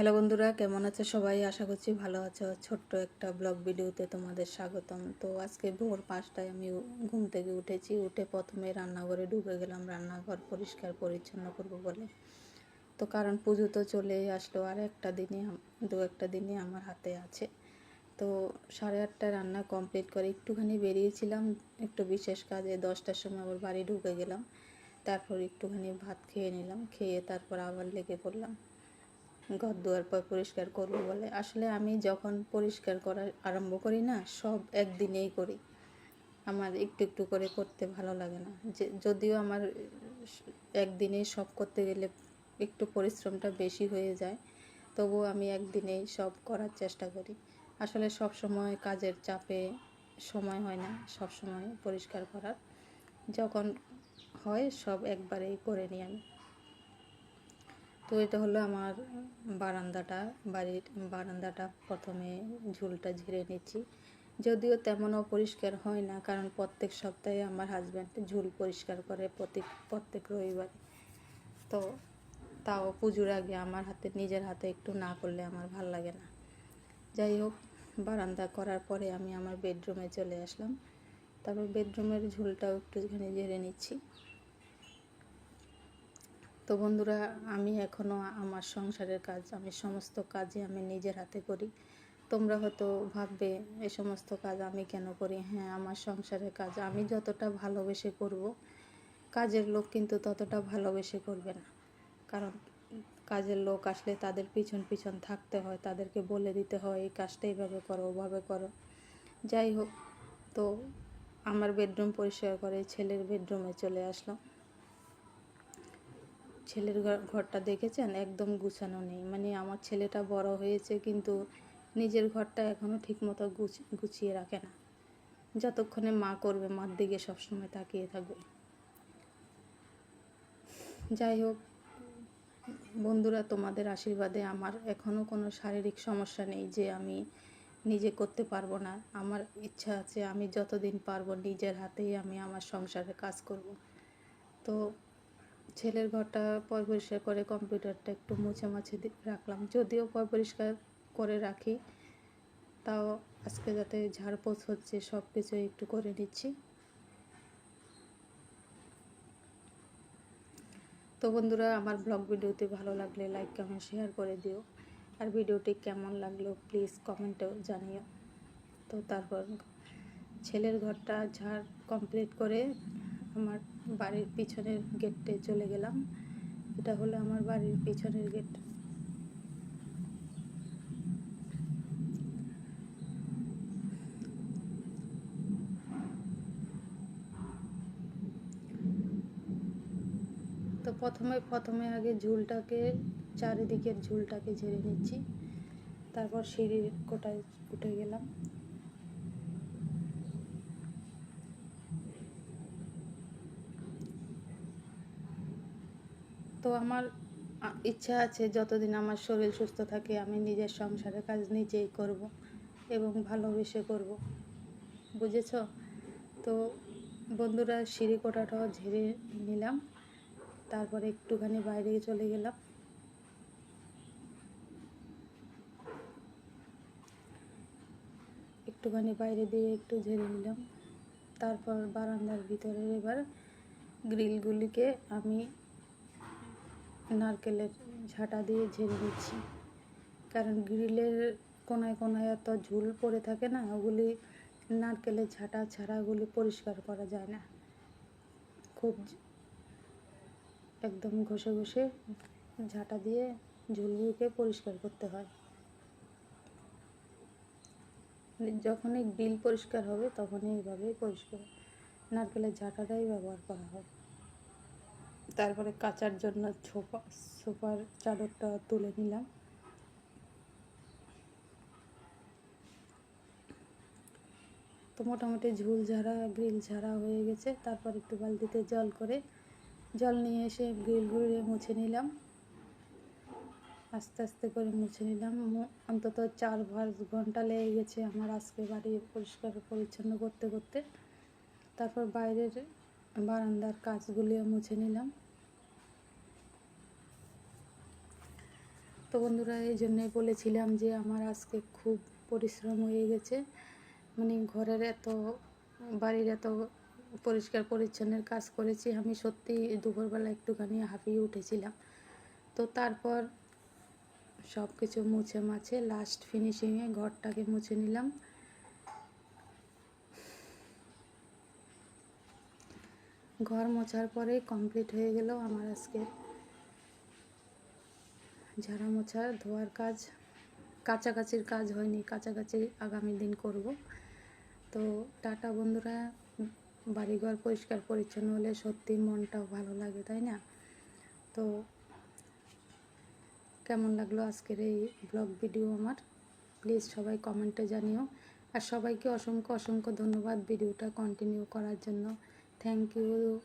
Hello বন্ধুরা, কেমন আছে সবাই? আশা করছি ভালো আছো। ছোট্ট একটা ব্লগ ভিডিওতে তোমাদের স্বাগতম। তো আজকে ভোর পাঁচটায় আমি ঘুম থেকে উঠেছি। উঠে প্রথমে রান্নাঘরে ঢুকে গেলাম। রান্নাঘর পরিষ্কার পরিচ্ছন্ন করব বলে। তো কারণ পুজো তো চলেই আসলো। আর একটা দিনই দু একটা দিনই আমার হাতে আছে। তো সাড়ে আটটায় রান্না কমপ্লিট করে একটুখানি বেরিয়েছিলাম। একটু বিশেষ কাজে দশটার সময় আবার বাড়ি ঢুকে গেলাম। তারপর একটুখানি ভাত খেয়ে নিলাম। খেয়ে তারপর আবার লেগে পড়লাম। ঘর দুয়ার পর পরিষ্কার করব বলে। আসলে আমি যখন পরিষ্কার করা আরম্ভ করি না, সব একদিনেই করি। আমার একটু একটু করে করতে ভালো লাগে না। যে, যদিও আমার একদিনেই সব করতে গেলে একটু পরিশ্রমটা বেশি হয়ে যায়, তবুও আমি একদিনেই সব করার চেষ্টা করি। আসলে সব সময় কাজের চাপে সময় হয় না, সব সময় পরিষ্কার করার। যখন হয় সব একবারেই করে নিই আমি। তো এটা হলো আমার বারান্দাটা, বাড়ির বারান্দাটা প্রথমে ঝুলটা ঝেড়ে নিচ্ছি। যদিও তেমন অপরিষ্কার হয় না, কারণ প্রত্যেক সপ্তাহে আমার হাজব্যান্ড ঝুল পরিষ্কার করে প্রত্যেক প্রত্যেক রবিবার। তো তাও পুজোর আগে আমার হাতে, নিজের হাতে একটু না করলে আমার ভালো লাগে না। যাই হোক, বারান্দা করার পরে আমি আমার বেডরুমে চলে আসলাম। তারপর বেডরুমের ঝুলটাও একটুখানি ঝেড়ে নিচ্ছি। তো বন্ধুরা, আমি এখনও আমার সংসারের কাজ, আমি সমস্ত কাজই আমি নিজের হাতে করি। তোমরা হয়তো ভাববে, এ সমস্ত কাজ আমি কেন করি? হ্যাঁ আমার সংসারের কাজ, আমি যতটা ভালোবেসে করব, কাজের লোক কিন্তু ততটা ভালোবেসে করবে না। কারণ কাজের লোক আসলে তাদের পিছন পিছন থাকতে হয়, তাদেরকে বলে দিতে হয়, এই কাজটা এইভাবে করো, ওভাবে করো। যাই হোক, তো আমার বেডরুম পরিষ্কার করে ছেলের বেডরুমে চলে আসলাম। ছেলের ঘর- ঘরটা দেখেছেন? একদম গুছানো নেই। মানে আমার ছেলেটা বড় হয়েছে, কিন্তু নিজের ঘরটা এখনও ঠিকমতো গুছ- গুছিয়ে রাখে না। যতক্ষণে মা করবে, মার দিকে সবসময় তাকিয়ে থাকবে। যাই হোক, বন্ধুরা, তোমাদের আশীর্বাদে আমার এখনও কোনো শারীরিক সমস্যা নেই যে আমি নিজে করতে পারব না। আমার ইচ্ছা আছে আমি যতদিন পারব নিজের হাতেই আমি আমার সংসারে কাজ করব। তো ছেলের ঘরটা পয় পরিষ্কার করে কম্পিউটারটা একটু মুছে মাছে রাখলাম। যদিও পয় পরিষ্কার করে রাখি, তাও আজকে যাতে ঝাড়পোছ হচ্ছে সব কিছু একটু করে নিচ্ছি। তো বন্ধুরা, আমার ব্লগ ভিডিওটি ভালো লাগলে লাইক, কমেন্ট, শেয়ার করে দিও। আর ভিডিওটি কেমন লাগল প্লিজ কমেন্টেও জানিও। তো তারপর ছেলের ঘরটা ঝাড় কমপ্লিট করে আমার বাড়ির পিছনের গেটে চলে গেলাম। এটা হলো আমার বাড়ির পিছনের গেট তো প্রথমে প্রথমে আগে ঝুলটাকে, চারিদিকের ঝুলটাকে ঝেড়ে নিচ্ছি। তারপর সিঁড়ির কোটায় উঠে গেলাম তো আমার ইচ্ছা আছে যতদিন আমার শরীর সুস্থ থাকে আমি নিজের সংসারের কাজ নিজেই করব এবং ভালোবেসে করব। বুঝেছ? তো বন্ধুরা, সিঁড়ি কোটাটাও ঝেড়ে নিলাম। তারপরে একটুখানি বাইরে চলে গেলাম। একটুখানি বাইরে দিয়ে একটু ঝেড়ে নিলাম। তারপর বারান্দার ভিতরে এবার গ্রিলগুলিকে আমি নারকেলের ঝাঁটা দিয়ে ঝেড়ে দিচ্ছি। কারণ গ্রিলের কোনায় কোনায় এত ঝুল পড়ে থাকে না, ওগুলি নারকেলের ঝাঁটা ছাড়া ওগুলি পরিষ্কার করা যায় না। খুব একদম ঘষে ঘষে ঝাঁটা দিয়ে ঝুলগুলোকে পরিষ্কার করতে হয়। যখনই গ্রিল পরিষ্কার হবে তখনই এইভাবেই পরিষ্কার নারকেলের ঝাঁটাটাই ব্যবহার করা হয়। তারপরে কাচার জন্য ছোপা, সোফার চাদরটা তুলে নিলাম। তো মোটামুটি ঝুল ঝাড়া, গ্রিল ঝাড়া হয়ে গেছে। তারপর একটু বালতিতে জল করে, জল নিয়ে এসে গ্রিল ঘুরিয়ে মুছে নিলাম। আস্তে আস্তে করে মুছে নিলাম। অন্তত চার পাঁচ ঘণ্টা লেগে গেছে আমার আজকে বাড়ি পরিষ্কার পরিচ্ছন্ন করতে করতে। তারপর বাইরের বারান্দার কাজগুলিও মুছে নিলাম। তো বন্ধুরা, এই জন্যে বলেছিলাম যে আমার আজকে খুব পরিশ্রম হয়ে গেছে। মানে ঘরের এত, বাড়ির এত পরিষ্কার পরিচ্ছন্নের কাজ করেছি, আমি সত্যি দুপুরবেলা একটুখানি হাঁপিয়ে উঠেছিলাম। তো তারপর সব কিছু মুছে মাছে লাস্ট ফিনিশিংয়ে ঘরটাকে মুছে নিলাম। ঘর মোছার পরে কমপ্লিট হয়ে গেল আমার আজকে। ঝাড়া মোছা ধোয়ার কাজ, কাছাকাছির কাজ হয়নি, কাছাকাছি আগামী দিন করব। তো টাটা বন্ধুরা, বাড়িঘর পরিষ্কার পরিচ্ছন্ন হলে সত্যি মনটাও ভালো লাগে, তাই না? তো কেমন লাগল আজকের এই ব্লগ ভিডিও আমার? প্লিজ সবাই কমেন্টে জানিও। আর সবাইকে অসংখ্য অসংখ্য ধন্যবাদ ভিডিওটা কন্টিনিউ করার জন্য। Thank you.